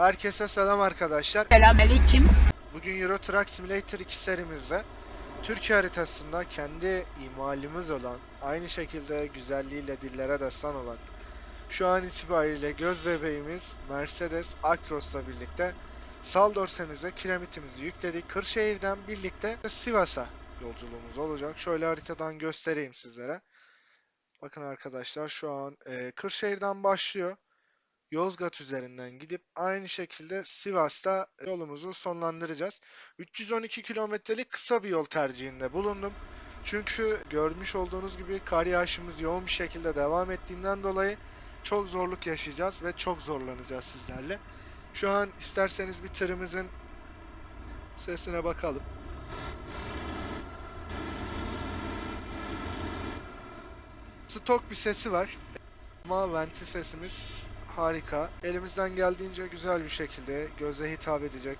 Herkese selam arkadaşlar. Selamünaleyküm. Bugün Euro Truck Simulator 2 serimizde Türkiye haritasında kendi imalimiz olan, aynı şekilde güzelliğiyle dillere destan olan, şu an itibariyle göz bebeğimiz Mercedes Actros'la birlikte sal dorsemize kiremitimizi yükledik. Kırşehir'den birlikte Sivas'a yolculuğumuz olacak. Şöyle haritadan göstereyim sizlere. Bakın arkadaşlar şu an e, Kırşehir'den başlıyor. Yozgat üzerinden gidip aynı şekilde Sivas'ta yolumuzu sonlandıracağız. 312 kilometrelik kısa bir yol tercihinde bulundum. Çünkü görmüş olduğunuz gibi kar yağışımız yoğun bir şekilde devam ettiğinden dolayı çok zorluk yaşayacağız ve çok zorlanacağız sizlerle. Şu an isterseniz bir tırımızın sesine bakalım. Stok bir sesi var. Ama venti sesimiz harika. Elimizden geldiğince güzel bir şekilde göze hitap edecek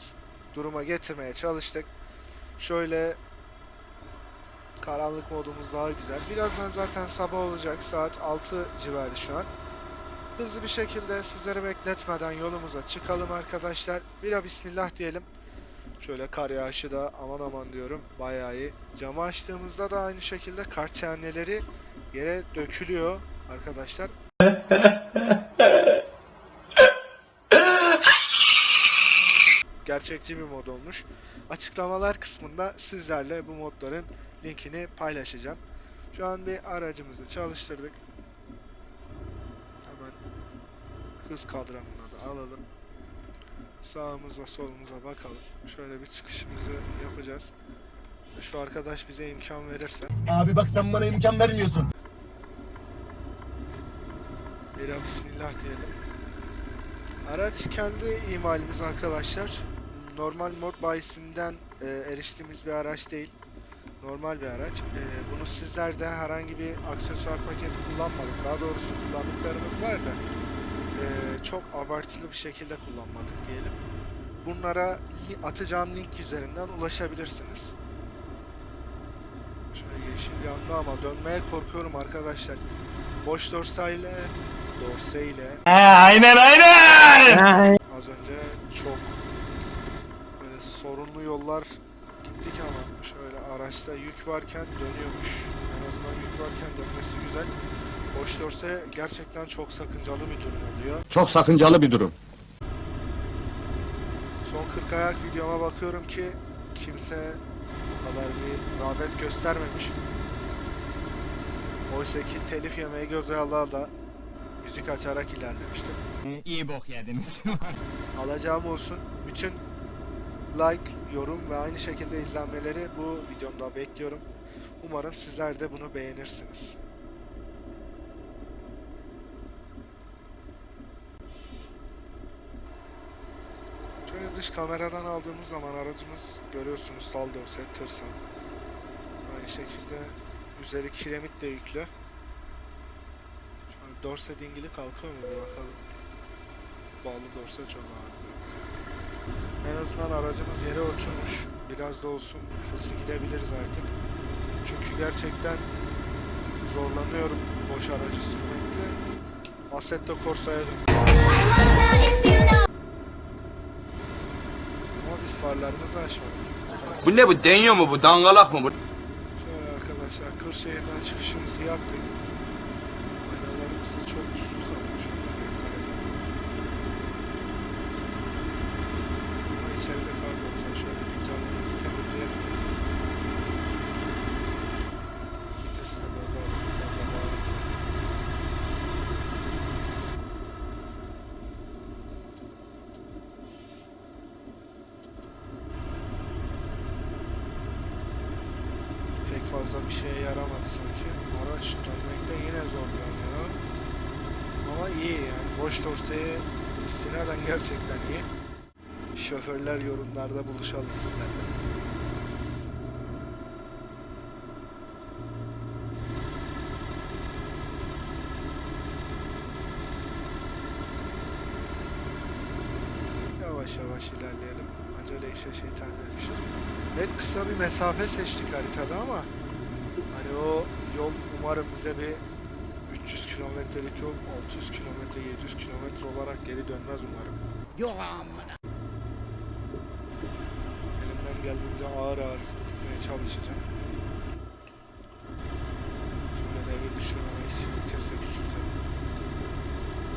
duruma getirmeye çalıştık. Şöyle karanlık modumuz daha güzel. Birazdan zaten sabah olacak. Saat 6 civarı şu an. Hızlı bir şekilde sizleri bekletmeden yolumuza çıkalım arkadaşlar. Bira bismillah diyelim. Şöyle kar yağışı da aman aman diyorum bayağı iyi. Camı açtığımızda da aynı şekilde kar taneleri yere dökülüyor arkadaşlar. gerçekçi bir mod olmuş. Açıklamalar kısmında sizlerle bu modların linkini paylaşacağım. Şu an bir aracımızı çalıştırdık. Hemen hız kadranına da alalım. Sağımıza solumuza bakalım. Şöyle bir çıkışımızı yapacağız. Şu arkadaş bize imkan verirse. Abi bak sen bana imkan vermiyorsun. Bira bismillah diyelim. Araç kendi imalimiz arkadaşlar. Normal mod bayisinden e, eriştiğimiz bir araç değil. Normal bir araç. E, bunu sizler de herhangi bir aksesuar paketi kullanmadık. Daha doğrusu kullandıklarımız var da e, çok abartılı bir şekilde kullanmadık diyelim. Bunlara atacağım link üzerinden ulaşabilirsiniz. Şöyle yeşil yandı ama dönmeye korkuyorum arkadaşlar. Boş dorsayla, dorseyle aynen aynen. Az önce çok böyle sorunlu yollar gittik ama şöyle araçta yük varken dönüyormuş. En azından yük varken dönmesi güzel. Boş dörse gerçekten çok sakıncalı bir durum oluyor. Çok sakıncalı bir durum. Son 40 ayak videoma bakıyorum ki kimse bu kadar bir rağbet göstermemiş. Oysa ki telif yemeği göze ala da müzik açarak ilerlemiştim. İyi bok yediniz. alacağım olsun. Bütün like, yorum ve aynı şekilde izlenmeleri bu videomda bekliyorum. Umarım sizler de bunu beğenirsiniz. Şöyle dış kameradan aldığımız zaman aracımız görüyorsunuz sal dorse, tırsan. Aynı şekilde üzeri kiremit de yüklü. Şöyle dorse dingili kalkıyor mu bakalım. Bağlı dorse çok ağır. En azından aracımız yere oturmuş. Biraz da olsun hızlı gidebiliriz artık. Çünkü gerçekten zorlanıyorum boş aracı sürmekte. Assetto Corsa'ya döndüm. Ama biz farlarımızı açmadık. Bu ne bu deniyor mu bu dangalak mı bu? Şöyle arkadaşlar Kırşehir'den çıkışımızı yaptık. Aynalarımız da çok güçlü sanırım. Şöyle göstereceğim. Ama içeride kar da olacak. Şöyle bir camımızı temizleyelim. Vitesi de böyle alalım. Fazla bağırmayalım. pek fazla bir şeye yaramadı sanki. Araç dönmekte yine zorlanıyor. Ama iyi yani. Boş dorseye istinaden gerçekten iyi. Şoförler yorumlarda buluşalım sizlerle. Yavaş yavaş ilerleyelim. Acele işe şeytan yarışır. Evet kısa bir mesafe seçtik haritada ama hani o yol umarım bize bir 300 kilometrelik yol 600 kilometre 700 kilometre olarak geri dönmez umarım. Elimden geldiğince ağır ağır gitmeye çalışacağım. Şöyle devir düşürmemek için viteste küçültelim.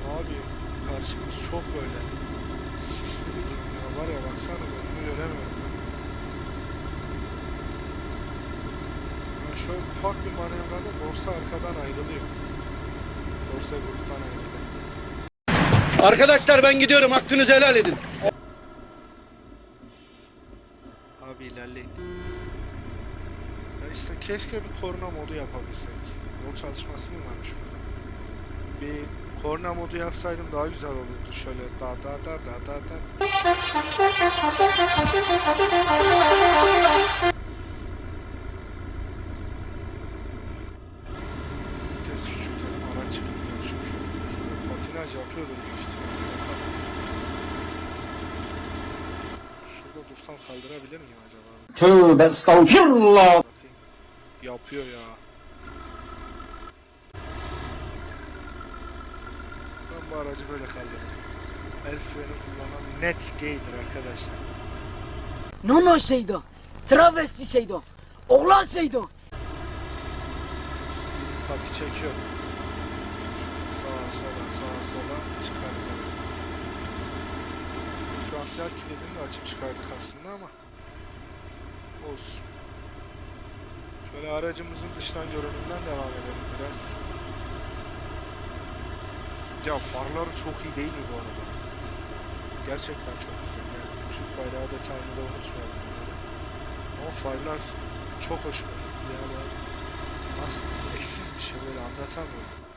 Abi karşımız çok böyle sisli bir durum ya. Var ya baksanıza önümü göremiyorum ben. Yani şöyle ufak bir manevrada borsa arkadan ayrılıyor. Arkadaşlar ben gidiyorum hakkınızı helal edin. Abi ilerleyin. Ya işte keşke bir korna modu yapabilsek. Yol çalışması mı varmış burada? Bir korna modu yapsaydım daha güzel olurdu. Şöyle da da da da da da. Vites küçültelim araç gidiyor çünkü. Şurada patinaj yapıyordur büyük ihtimalle. Bakalım. Şurada dursam kaldırabilir miyim acaba? Tövbe estağfirullah. Yapıyor ya. Ben bu aracı böyle kaldıracağım. El freni kullanan net gaydir arkadaşlar. Nono şeydo. Travesti şeydo. Oğlan şeydo. Pati çekiyor. Sağa sola sağa sola çıkarız hemen. Şu an siyah kilidini de açıp çıkardık aslında ama olsun. Şöyle aracımızın dıştan görünümünden devam edelim biraz. Ya farları çok iyi değil mi bu arada? Gerçekten çok güzel yani. Türk bayrağı detayını da unutmayalım. Ama farlar çok hoşuma gitti ya. Ben nasıl eşsiz bir şey böyle anlatamıyorum.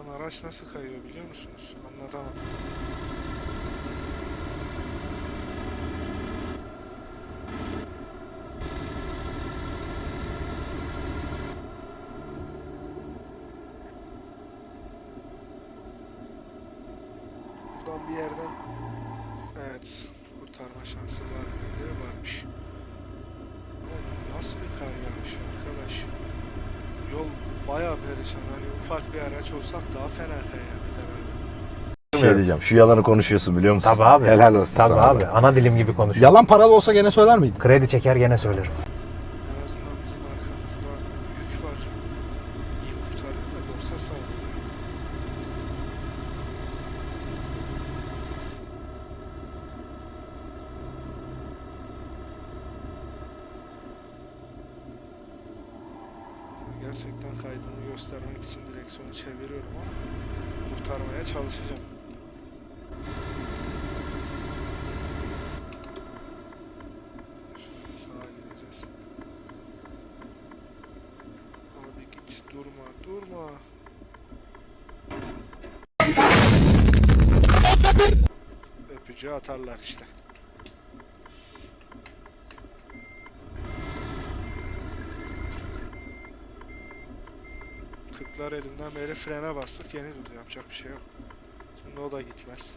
Şu an araç nasıl kayıyor biliyor musunuz? Anlatamam. Buradan bir yerden evet kurtarma şansı var mıydı? Varmış. Ama bu nasıl bir kar yağışı arkadaş? Yol bayağı perişan. Hani ufak bir araç olsak daha fena herhalde. şey diyeceğim. Şu yalanı konuşuyorsun biliyor musun? Tabii abi. Helal olsun Tabii sana. abi. Ana dilim gibi konuşuyor. Yalan paralı olsa gene söyler miydin? Kredi çeker gene söylerim. En azından bizim arkamızda yük var. İyi kurtarıyor da dorsa savruluyor. Gerçekten kaydını göstermek için direksiyonu çeviriyorum ama kurtarmaya çalışacağım. Şöyle sağa gireceğiz. Abi git durma durma. Öpücüğü atarlar işte. Kırklar elinden beri frene bastık yeni durdu yapacak bir şey yok. Şimdi o da gitmez.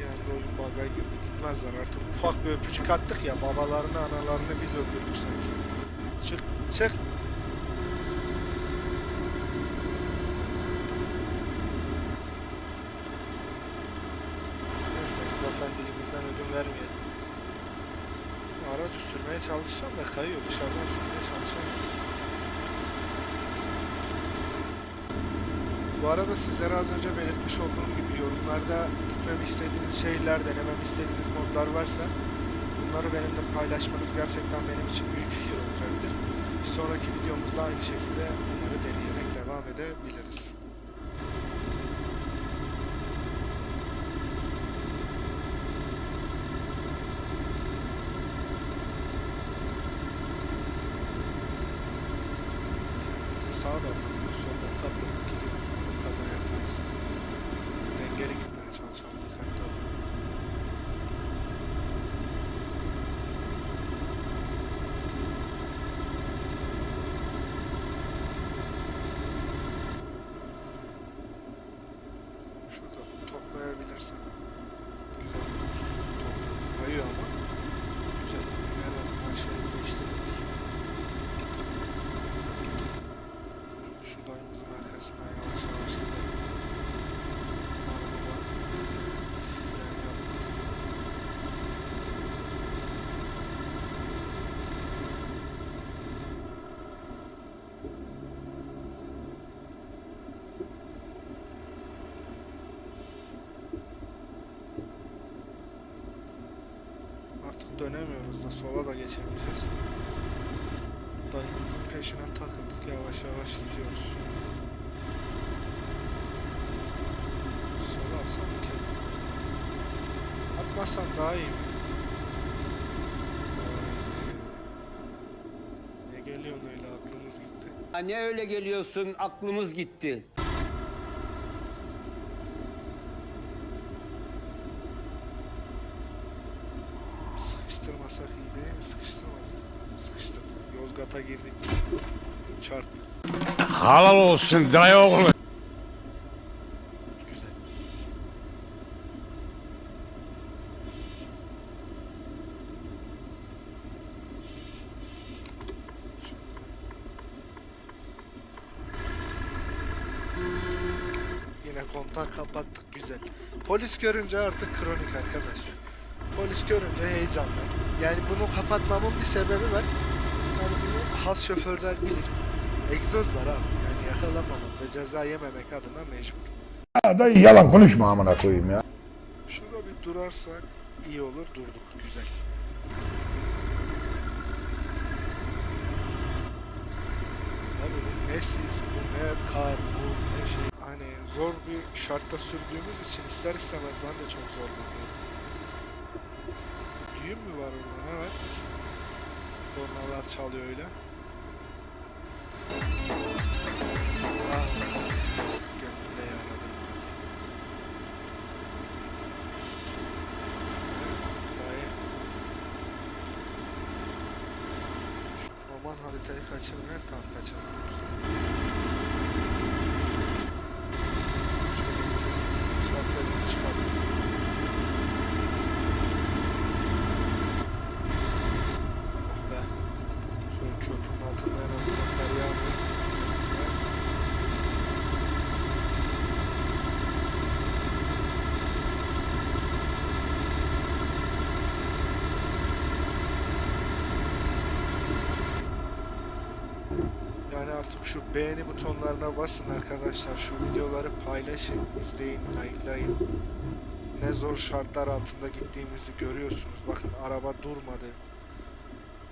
Yani oyun bug'a girdi gitmezler artık. Ufak bir öpücük attık ya babalarını analarını biz öldürdük sanki. Çık çık. Neyse biz efendiliğimizden ödün vermeyelim. Aracı sürmeye çalışacağım da kayıyor dışarıdan sürmeye çalışamıyorum. Bu arada sizlere az önce belirtmiş olduğum gibi yorumlarda gitmemi istediğiniz şehirler, denememi istediğiniz modlar varsa bunları benimle paylaşmanız gerçekten benim için büyük fikir olacaktır. Bir sonraki videomuzda aynı şekilde bunları deneyerek devam edebiliriz. Sağa da atamıyoruz, soldan kaptırdık gidiyoruz. Kaza yapmayız. Dengeli gitmeye çalışalım, dikkatli. oluyor ama. Güzel. En azından şerit değiştirmedik. Şu dayımızın arkasından yavaş yavaş gidelim. Arabada fren yapmaz. Artık dönemiyoruz da sola da geçemeyeceğiz. Dayımızın peşine takıldık yavaş yavaş gidiyoruz. Sola alsam ki. Atmasam daha iyi. Ne geliyorsun öyle aklımız gitti. Ne öyle geliyorsun aklımız gitti. Mi? Sıkıştırmadık. Sıkıştırdık. Yozgat'a girdik. Çarptık. Halal olsun dayı oğlu. Güzel. Yine kontak kapattık güzel. Polis görünce artık kronik arkadaşlar. Polis görünce heyecanlı. Yani bunu kapatmamın bir sebebi var. Yani bunu has şoförler bilir. Egzoz var abi. Yani yakalanmamak ve ceza yememek adına mecbur. Dayı yalan konuşma amına koyayım ya. Şurada bir durarsak iyi olur. Durduk. Güzel. Abi bu ne sis, bu ne kar, bu ne şey. Hani zor bir şartta sürdüğümüz için ister istemez ben de çok zorlanıyorum. Düğün mü var orada? Ne var? Kornalar çalıyor öyle. Ah. Aman haritayı kaçırmayın tam kaçırmadım. Şöyle vitesimizi yükseltelim çıkalım. Oh be. Şöyle köprünün altında en azından kar yağmıyor. Yani artık şu beğeni butonlarına basın arkadaşlar. Şu videoları paylaşın, izleyin, likelayın. Ne zor şartlar altında gittiğimizi görüyorsunuz. Bakın araba durmadı.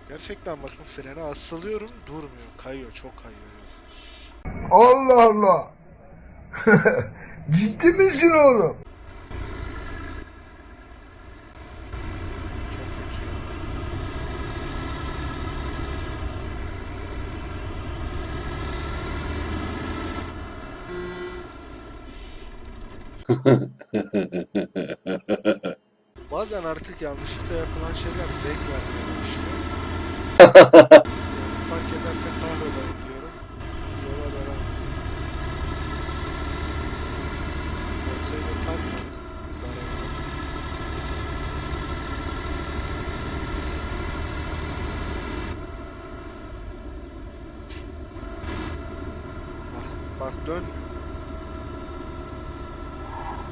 Gerçekten bakın frene asılıyorum durmuyor. Kayıyor, çok kayıyor. Allah Allah. Ciddi misin oğlum? Çok kötü. ya. Bazen artık yanlışlıkla yapılan şeyler zevk vermeye başlıyor. Yani fark ederse kahrolayım diyorum. Yola. Dorsayı da takmadı. Darayana. Bak, bak dönmüyor.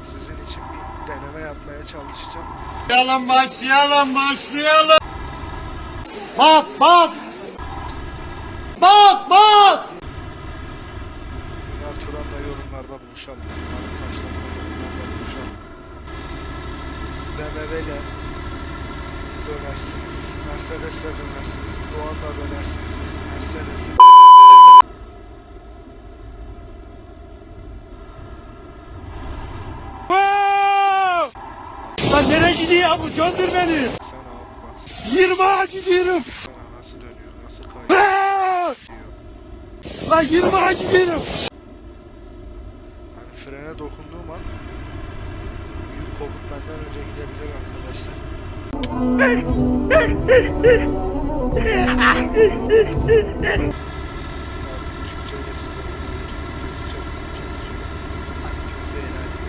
Sizin için bir deneme yapmaya çalışacağım. Başlayalım başlayalım başlayalım. Bak bak. Bak bak. Ünal Turan'la yorumlarda buluşalım. Ünal Taşlan'la yorumlarda buluşalım. Siz BMW'le dönersiniz. Mercedes'le dönersiniz. Doğan'la dönersiniz. Biz Mercedes'i Lan nereye gidiyor bu? Gönder beni. Sen abi bak. 20'a gidiyorum. Sana nasıl dönüyor, nasıl kayıyor. diyor. Lan 20'a gidiyorum. Hani frene dokunduğum an büyük kopuk benden önce gidebilir arkadaşlar. Abi, Türkçeyle size bunu YouTube çekmeye çalışıyorum. Hakkınızı helal edin.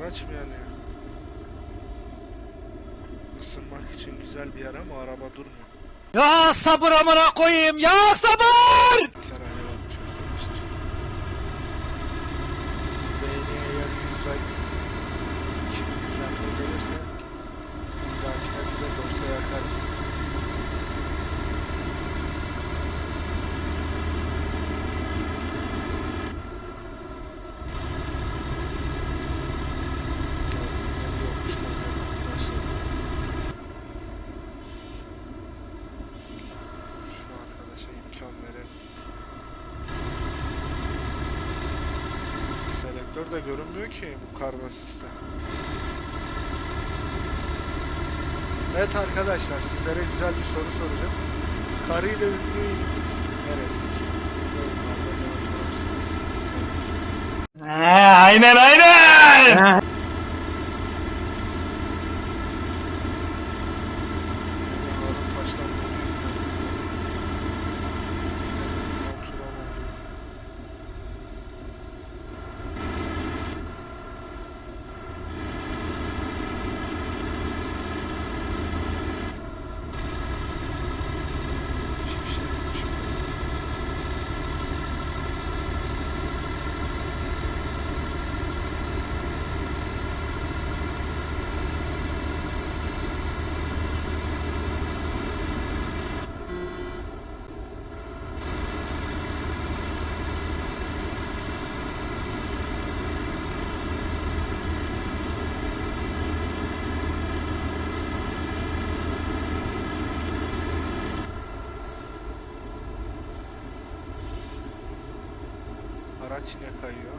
İçim yanıyor. Isınmak için güzel bir yer ama araba durmuyor. Ya sabır amına koyayım ya sabır! Selektör de görünmüyor ki bu karda sistem. Evet arkadaşlar sizlere güzel bir soru soracağım. Karıyla ünlü ilimiz neresidir? Yorumlarda aynen aynen! Yani Harun Taş'tan bunu yüklendiğiniz zaman oturan oldu. Hiçbir şey yok şimdi. Araç yine kayıyor.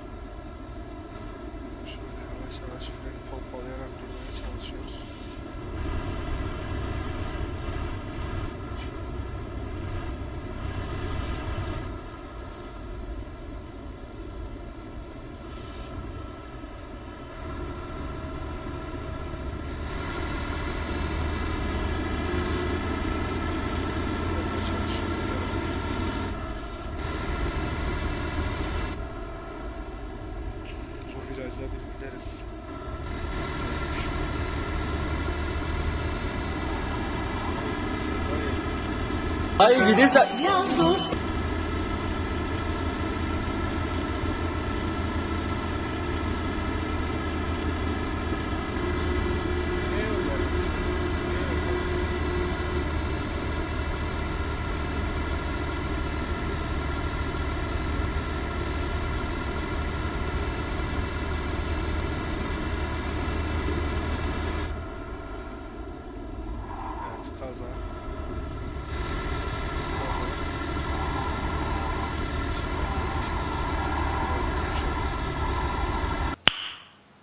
Şöyle yavaş yavaş freni pompalayarak durmaya çalışıyoruz. Durmaya çalışıyorum. Bu virajda biz gideriz. Ay gidiyorsa Ne öyle? Ne öyle? Evet, kaza.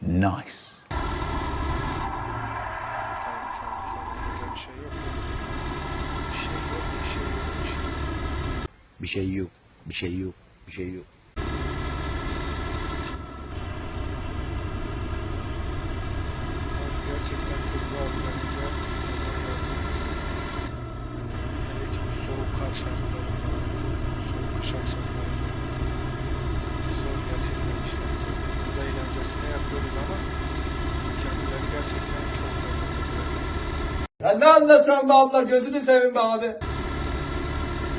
Kaza. Nice. Bir şey yok. Bir şey yok, bir şey yok, gerçekten çok zaaflarınca Hele ki bu soğuk şartlarında, soğuk kış akşamlarında zor gerçekten işler zor. Biz burada eğlencesine yapıyoruz ama kendileri gerçekten çok zorlanıyor. Ne anlatıyorsun be abla gözünü seveyim be abi.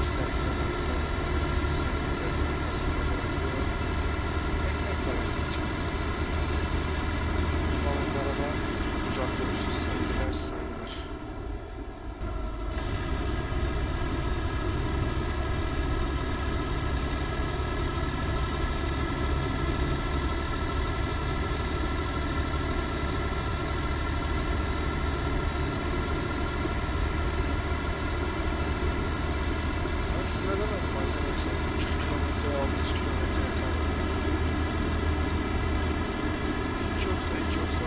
İster istemez canını sevgilerin arkasında bırakıyor. Ekmek parası için. Ama onlara da kucak dolusu sevgiler, saygılar. Ben size demedim arkadaşlar. 300 kilometre, 600 kilometre yeter. Hiç yoksa hiç yoksa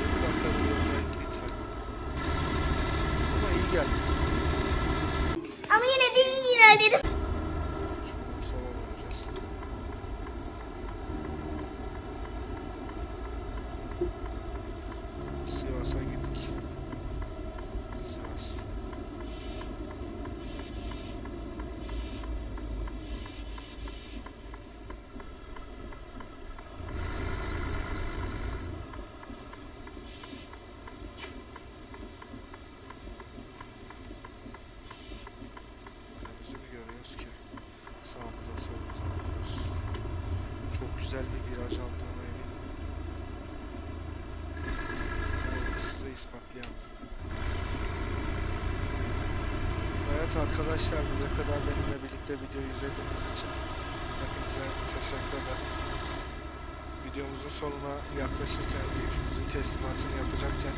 20 dakika bir yoldayız biter. Ama iyi geldi. Ama yine de iyi ilerledim. Şuradan sola döneceğiz. Sivas'a gittik. Sivas. güzel bir viraj aldığına eminim. Bunu size ispatlayamam. Evet arkadaşlar buraya kadar benimle birlikte videoyu izlediğiniz için hepinize teşekkür ederim. Videomuzun sonuna yaklaşırken, yükümüzün teslimatını yapacakken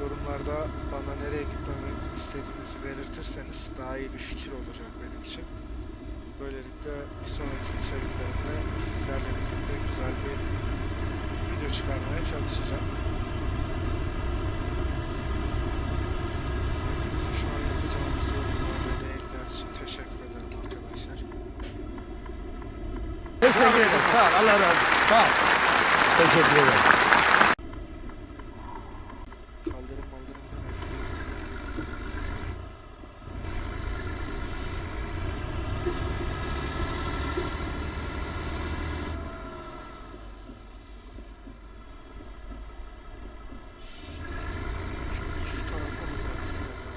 yorumlarda bana nereye gitmemi istediğinizi belirtirseniz daha iyi bir fikir olacak benim için. Böylelikle bir sonraki içeriklerimde sizlerle birlikte güzel bir video çıkarmaya çalışacağım. Hepinize şu an yapacağımız yorumlar ve beğeniler için teşekkür ederim arkadaşlar. Teşekkür ederim. Sağ ol. Allah razı olsun. Sağ ol. Teşekkür ederim. Kaldırım maldırım demeyin. Şu, şu tarafa mı bıraksam acaba?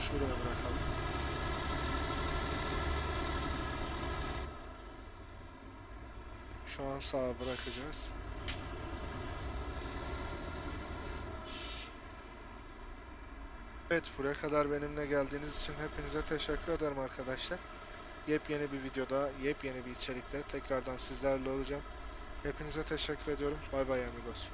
Şuraya bırakalım. Şu an sağa bırakacağız. Evet buraya kadar benimle geldiğiniz için hepinize teşekkür ederim arkadaşlar. Yepyeni bir videoda, yepyeni bir içerikte tekrardan sizlerle olacağım. Hepinize teşekkür ediyorum. Bay bay amigos.